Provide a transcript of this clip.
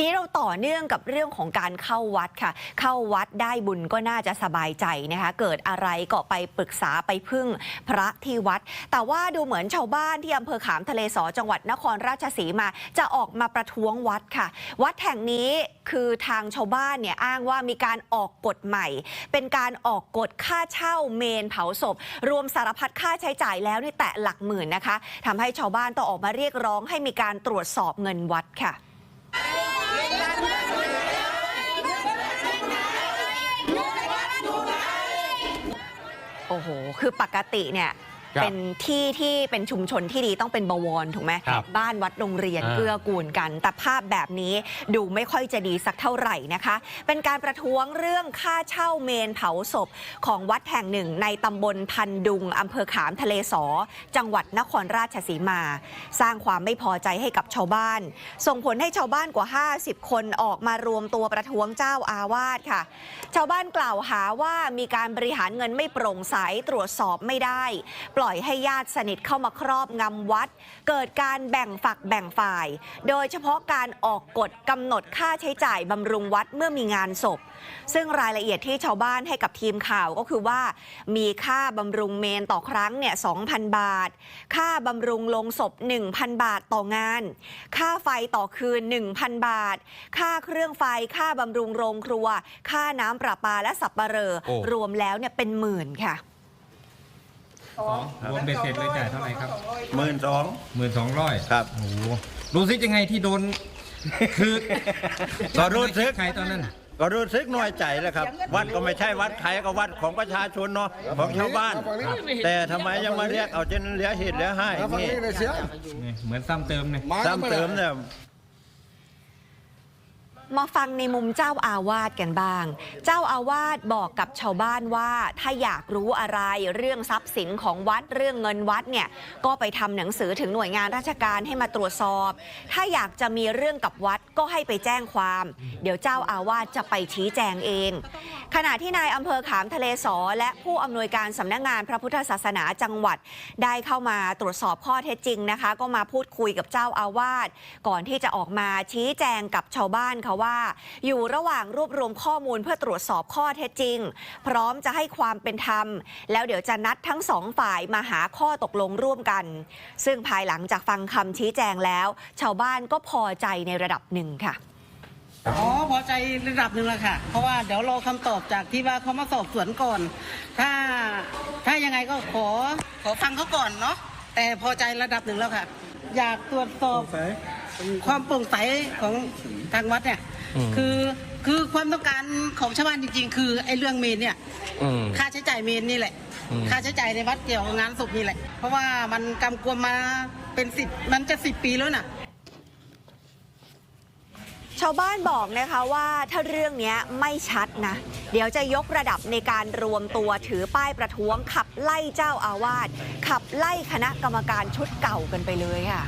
ทีนี้เราต่อเนื่องกับเรื่องของการเข้าวัดค่ะ เข้าวัดได้บุญก็น่าจะสบายใจนะคะ เกิดอะไรก็ไปปรึกษาไปพึ่งพระที่วัด แต่ว่าดูเหมือนชาวบ้านที่อำเภอขามทะเลสอจังหวัดนครราชสีมา จะออกมาประท้วงวัดค่ะ วัดแห่งนี้คือทางชาวบ้านเนี่ยอ้างว่ามีการออกกฎใหม่ เป็นการออกกฎค่าเช่าเมนเผาศพ รวมสารพัดค่าใช้จ่ายแล้วนี่แตะหลักหมื่นนะคะทำให้ชาวบ้านต้องออกมาเรียกร้องให้มีการตรวจสอบเงินวัดค่ะ โอ้โห คือปกติเนี่ย ครับเป็นที่ที่เป็นชุมชนที่ดีต้องเป็นบวรถูกไหมครับบ้านวัดโรงเรียนอ่า เกื้อกูลกัน แต่ภาพแบบนี้ดูไม่ค่อยจะดีสักเท่าไหร่นะคะ เป็นการประท้วงเรื่องค่าเช่าเมนเผาศพของวัดแห่งหนึ่ง ในตำบลพันดุงอำเภอขามทะเลสอ จังหวัดนครราชสีมา สร้างความไม่พอใจให้กับชาวบ้าน ส่งผลให้ชาวบ้านกว่า 50 คนออกมารวมตัวประท้วงเจ้าอาวาสค่ะ ชาวบ้านกล่าวหาว่ามีการบริหารเงินไม่โปร่งใสตรวจสอบไม่ได้ปล่อยให้ญาติสนิทเข้ามาครอบงำวัด เกิดการแบ่งฝักแบ่งฝ่าย โดยเฉพาะการออกกฎกำหนดค่าใช้จ่ายบำรุงวัดเมื่อมีงานศพ ซึ่งรายละเอียดที่ชาวบ้านให้กับทีมข่าวก็คือว่า มีค่าบำรุงเมนต่อครั้งเนี่ย2,000 บาท ค่าบำรุงลงศพ 1,000 บาทต่องาน ค่าไฟต่อคืน 1,000 บาท ค่าเครื่องไฟค่าบำรุงโรงครัว ค่าน้ำประปาและสับปะเหร่อโอ้รวมแล้วเนี่ยเป็นหมื่นค่ะ รวมเบ็ดเสร็จเลยจ่ายเท่าไหร่ครับ หมื่นสอง หมื่นสองร้อยครับ โอ้โหรู้สึกยังไงที่โดนคือก็รู้สึก ใครตอนนั้นก็รู้สึกน้อยใจแหล้วครับ วัดก็ไม่ใใช่วัดใครก็วัดของประชาชนเนาะของชาวบ้าน แต่ทำไมยังมาเรียกเอาจนเหลือเหตุเหลือให้อย่างนี่นี่เหมือนซ้ำเติมเนี่ย ซ้ำเติมเนี่ย มาฟังในมุมเจ้าอาวาสกันบ้าง เจ้าอาวาสบอกกับชาวบ้านว่า ถ้าอยากรู้อะไรเรื่องทรัพย์สินของวัดเรื่องเงินวัดเนี่ยก็ไปทำหนังสือถึงหน่วยงานราชการให้มาตรวจสอบ ถ้าอยากจะมีเรื่องกับวัดก็ให้ไปแจ้งความ เดี๋ยวเจ้าอาวาสจะไปชี้แจงเอง ขณะที่นายอำเภอขามทะเลสอและผู้อำนวยการสำนักงานพระพุทธศาสนาจังหวัด ได้เข้ามาตรวจสอบข้อเท็จจริงนะคะ ก็มาพูดคุยกับเจ้าอาวาสก่อนที่จะออกมาชี้แจงกับชาวบ้านค่ะว่า อยู่ระหว่างรวบรวมข้อมูลเพื่อตรวจสอบข้อเท็จจริง พร้อมจะให้ความเป็นธรรม แล้วเดี๋ยวจะนัดทั้งสองฝ่ายมาหาข้อตกลงร่วมกัน ซึ่งภายหลังจากฟังคำชี้แจงแล้ว ชาวบ้านก็พอใจในระดับหนึ่งค่ะอ๋อพอใจระดับหนึ่งแล้วค่ะ เพราะว่าเดี๋ยวรอคำตอบจากที่ว่าเขามาสอบสวนก่อน ถ้าถ้ายังไงก็ขอขอฟังเขาก่อนเนาะแต่พอใจระดับหนึ่งแล้วค่ะ อยากตรวจสอบความโปร่งใสของทางวัดเนี่ย คือคือความต้องการของชาวบ้านจริง ๆ คือไอ้เรื่องเมนเนี่ยค่าใช้จ่ายเมนนี่แหละค่าใช้จ่ายในวัดเกี่ยวกับงานศพนี่แหละ เพราะว่ามันกำกวมมาเป็นสิบมันจะสิบปีแล้วน่ะ ชาวบ้านบอกนะคะว่าถ้าเรื่องเนี้ยไม่ชัดนะ เดี๋ยวจะยกระดับในการรวมตัวถือป้ายประท้วง ขับไล่เจ้าอาวาสขับไล่คณะกรรมการชุดเก่ากันไปเลยค่ะ